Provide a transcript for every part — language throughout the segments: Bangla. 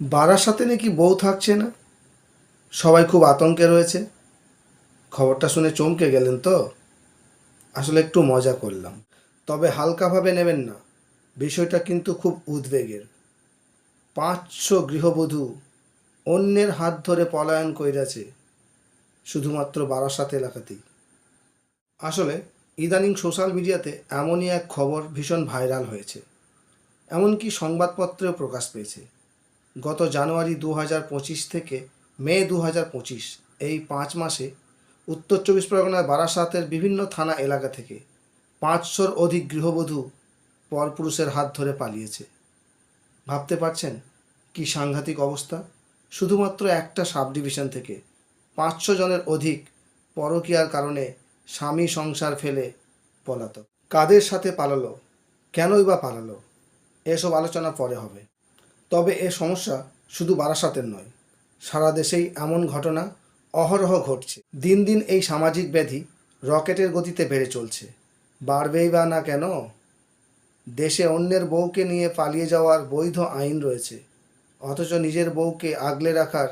বারাসাতে নাকি বউ থাকছে না? সবাই খুব আতঙ্কে রয়েছে। খবরটা শুনে চমকে গেলেন তো? আসলে একটু মজা করলাম। তবে হালকাভাবে নেবেন না। বিষয়টা কিন্তু খুব উদ্বেগের। পাঁচশো গৃহবধূ অন্যের হাত ধরে পলায়ন কইরাছে শুধুমাত্র বারাসাত এলাকাতেই। আসলে ইদানিং সোশ্যাল মিডিয়াতে এমনই এক খবর ভীষণ ভাইরাল হয়েছে। এমনকি সংবাদপত্রেও প্রকাশ পেয়েছে। গত জানুয়ারি দু হাজার পঁচিশ থেকে মে দু হাজার পঁচিশ, এই পাঁচ মাসে উত্তর চব্বিশ পরগনার বারাসাতের বিভিন্ন থানা এলাকা থেকে পাঁচশোর অধিক গৃহবধূ পরপুরুষের হাত ধরে পালিয়েছে। ভাবতে পারছেন কি সাংঘাতিক অবস্থা? শুধুমাত্র একটা সাব ডিভিশন থেকে পাঁচশো জনের অধিক পরকীয়ার কারণে স্বামী সংসার ফেলে পলাতক। কাদের সাথে পালালো? কেনই বা পালালো? এসব আলোচনা পরে হবে। তবে এ সমস্যা শুধু বারাসাতের নয়, সারা দেশেই এমন ঘটনা অহরহ ঘটছে। দিন দিন এই সামাজিক ব্যাধি রকেটের গতিতে বেড়ে চলছে। বাড়বেই বা না কেন? দেশে অন্যের বউকে নিয়ে পালিয়ে যাওয়ার বৈধ আইন রয়েছে। অথচ নিজের বউকে আগলে রাখার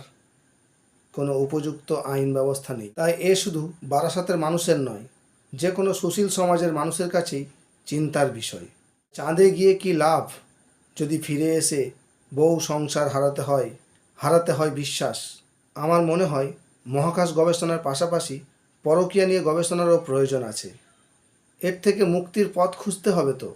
কোনো উপযুক্ত আইন ব্যবস্থা নেই। তাই এ শুধু বারাসাতের মানুষের নয়, যে কোনো সুশীল সমাজের মানুষের কাছেই চিন্তার বিষয়। চাঁদে গিয়ে কি লাভ যদি ফিরে এসে বউ সংসার হারাতে হয় হারাতে হয় বিশ্বাস। আমার মনে হয় মহাকাশ গবেষণার পাশাপাশি পরকীয়া নিয়ে গবেষণারও প্রয়োজন আছে। এর থেকে মুক্তির পথ খুঁজতে হবে তো।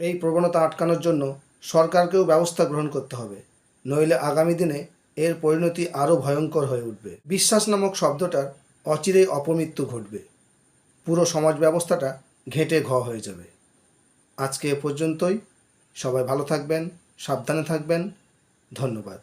এই প্রবণতা আটকানোর জন্য সরকারকেও ব্যবস্থা গ্রহণ করতে হবে, নইলে আগামী দিনে এর পরিণতি আরও ভয়ঙ্কর হয়ে উঠবে। বিশ্বাস নামক শব্দটার অচিরেই অপমৃত্যু ঘটবে। পুরো সমাজ ব্যবস্থাটা ঘেঁটে ঘ হয়ে যাবে। আজকে এ পর্যন্তই। সবাই ভালো থাকবেন। সাবধানে থাকবেন। ধন্যবাদ।